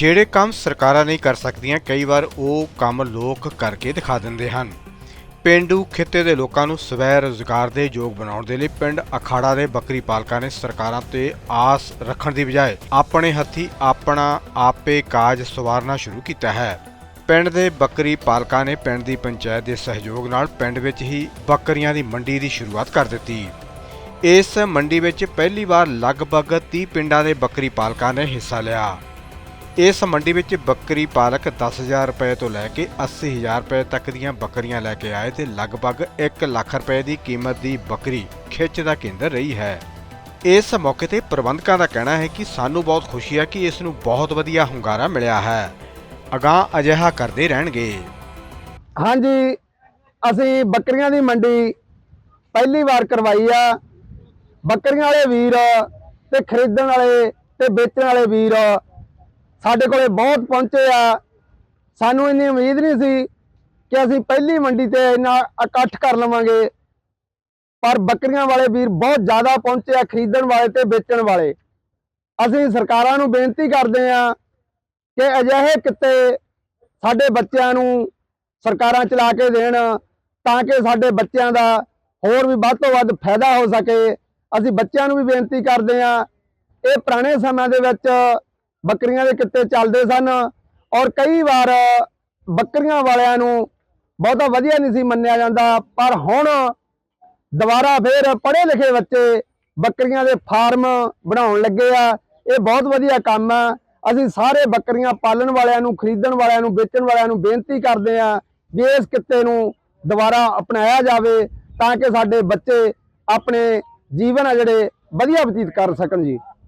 ਜਿਹੜੇ ਕੰਮ ਸਰਕਾਰਾਂ ਨਹੀਂ ਕਰ ਸਕਦੀਆਂ, ਕਈ ਵਾਰ ਉਹ ਕੰਮ ਲੋਕ ਕਰਕੇ ਦਿਖਾ ਦਿੰਦੇ ਹਨ। ਪਿੰਡੂ ਖਿੱਤੇ ਦੇ ਲੋਕਾਂ ਨੂੰ ਸਵੈ ਰੋਜ਼ਗਾਰ ਦੇ ਯੋਗ ਬਣਾਉਣ ਦੇ ਲਈ ਪਿੰਡ ਅਖਾੜਾ ਦੇ ਬੱਕਰੀ ਪਾਲਕਾਂ ਨੇ ਸਰਕਾਰਾਂ ਤੇ ਆਸ ਰੱਖਣ ਦੀ ਬਜਾਏ ਆਪਣੇ ਹੱਥੀ ਆਪਣਾ ਆਪੇ ਕਾਜ ਸਵਾਰਨਾ ਸ਼ੁਰੂ ਕੀਤਾ ਹੈ। ਪਿੰਡ ਦੇ ਬੱਕਰੀ ਪਾਲਕਾਂ ਨੇ ਪਿੰਡ ਦੀ ਪੰਚਾਇਤ ਦੇ ਸਹਿਯੋਗ ਨਾਲ ਪਿੰਡ ਵਿੱਚ ਹੀ ਬੱਕਰੀਆਂ ਦੀ ਮੰਡੀ ਦੀ ਸ਼ੁਰੂਆਤ ਕਰ ਦਿੱਤੀ। ਇਸ ਮੰਡੀ ਵਿੱਚ ਪਹਿਲੀ ਵਾਰ ਲਗਭਗ 30 ਪਿੰਡਾਂ ਦੇ ਬੱਕਰੀ ਪਾਲਕਾਂ ਨੇ ਹਿੱਸਾ ਲਿਆ। ਇਸ ਮੰਡੀ ਵਿੱਚ ਬੱਕਰੀ ਪਾਲਕ 10000 ਰੁਪਏ ਤੋਂ ਲੈ ਕੇ 80000 ਰੁਪਏ ਤੱਕ ਦੀਆਂ ਬੱਕਰੀਆਂ ਲੈ ਕੇ ਆਏ ਤੇ ਲਗਭਗ 1 ਲੱਖ ਰੁਪਏ ਦੀ ਕੀਮਤ ਦੀ ਬੱਕਰੀ ਖਿੱਚ ਦਾ ਕੇਂਦਰ ਰਹੀ ਹੈ। ਇਸ ਮੌਕੇ ਤੇ ਪ੍ਰਬੰਧਕਾਂ ਦਾ ਕਹਿਣਾ ਹੈ ਕਿ ਸਾਨੂੰ ਬਹੁਤ ਖੁਸ਼ੀ ਹੈ ਕਿ ਇਸ ਨੂੰ ਬਹੁਤ ਵਧੀਆ ਹੁੰਗਾਰਾ ਮਿਲਿਆ ਹੈ। ਅਗਾਂਹ ਅਜਿਹਾ ਕਰਦੇ ਰਹਿਣਗੇ। ਹਾਂਜੀ, ਅਸੀਂ ਬੱਕਰੀਆਂ ਦੀ ਮੰਡੀ ਪਹਿਲੀ ਵਾਰ ਕਰਵਾਈ ਆ। ਬੱਕਰੀਆਂ ਵਾਲੇ ਵੀਰ ਤੇ ਖਰੀਦਣ ਵਾਲੇ ਤੇ ਵੇਚਣ ਵਾਲੇ ਵੀਰ ਸਾਡੇ ਕੋਲੇ ਬਹੁਤ ਪਹੁੰਚੇ ਆ। ਸਾਨੂੰ ਇੰਨੀ ਉਮੀਦ ਨਹੀਂ ਸੀ ਕਿ ਅਸੀਂ ਪਹਿਲੀ ਮੰਡੀ ਤੇ ਇੰਨਾ ਇਕੱਠ ਕਰ ਲਵਾਂਗੇ। ਪਰ ਬੱਕਰੀਆਂ ਵਾਲੇ ਵੀਰ ਬਹੁਤ ਜ਼ਿਆਦਾ ਪਹੁੰਚੇ ਆ ਖਰੀਦਣ ਵਾਲੇ ਤੇ ਵੇਚਣ ਵਾਲੇ। ਅਸੀਂ ਸਰਕਾਰਾਂ ਨੂੰ ਬੇਨਤੀ ਕਰਦੇ ਆ ਕਿ ਅਜਿਹੇ ਕਿੱਤੇ ਸਾਡੇ ਬੱਚਿਆਂ ਨੂੰ ਸਰਕਾਰਾਂ ਚਲਾ ਕੇ ਦੇਣ ਤਾਂ ਕਿ ਸਾਡੇ ਬੱਚਿਆਂ ਦਾ ਹੋਰ ਵੀ ਵੱਧ ਤੋਂ ਵੱਧ ਫਾਇਦਾ ਹੋ ਸਕੇ। ਅਸੀਂ ਬੱਚਿਆਂ ਨੂੰ ਵੀ ਬੇਨਤੀ ਕਰਦੇ ਹਾਂ ਇਹ ਪੁਰਾਣੇ ਸਮਿਆਂ ਦੇ ਵਿੱਚ ਬੱਕਰੀਆਂ ਦੇ ਕਿੱਤੇ ਚੱਲਦੇ ਸਨ ਔਰ ਕਈ ਵਾਰ ਬੱਕਰੀਆਂ ਵਾਲਿਆਂ ਨੂੰ ਬਹੁਤਾ ਵਧੀਆ ਨਹੀਂ ਸੀ ਮੰਨਿਆ ਜਾਂਦਾ, ਪਰ ਹੁਣ ਦੁਬਾਰਾ ਫੇਰ ਪੜ੍ਹੇ ਲਿਖੇ ਬੱਚੇ ਬੱਕਰੀਆਂ ਦੇ ਫਾਰਮ ਬਣਾਉਣ ਲੱਗੇ ਆ। ਇਹ ਬਹੁਤ ਵਧੀਆ ਕੰਮ ਆ। ਅਸੀਂ ਸਾਰੇ ਬੱਕਰੀਆਂ ਪਾਲਣ ਵਾਲਿਆਂ ਨੂੰ, ਖਰੀਦਣ ਵਾਲਿਆਂ ਨੂੰ, ਵੇਚਣ ਵਾਲਿਆਂ ਨੂੰ ਬੇਨਤੀ ਕਰਦੇ ਆ ਵੀ ਇਸ ਕਿੱਤੇ ਨੂੰ ਦੁਬਾਰਾ ਅਪਣਾਇਆ ਜਾਵੇ ਤਾਂ ਕਿ ਸਾਡੇ ਬੱਚੇ ਆਪਣੇ ਜੀਵਨ ਆ ਜਿਹੜੇ ਵਧੀਆ ਬਤੀਤ ਕਰ ਸਕਣ ਜੀ।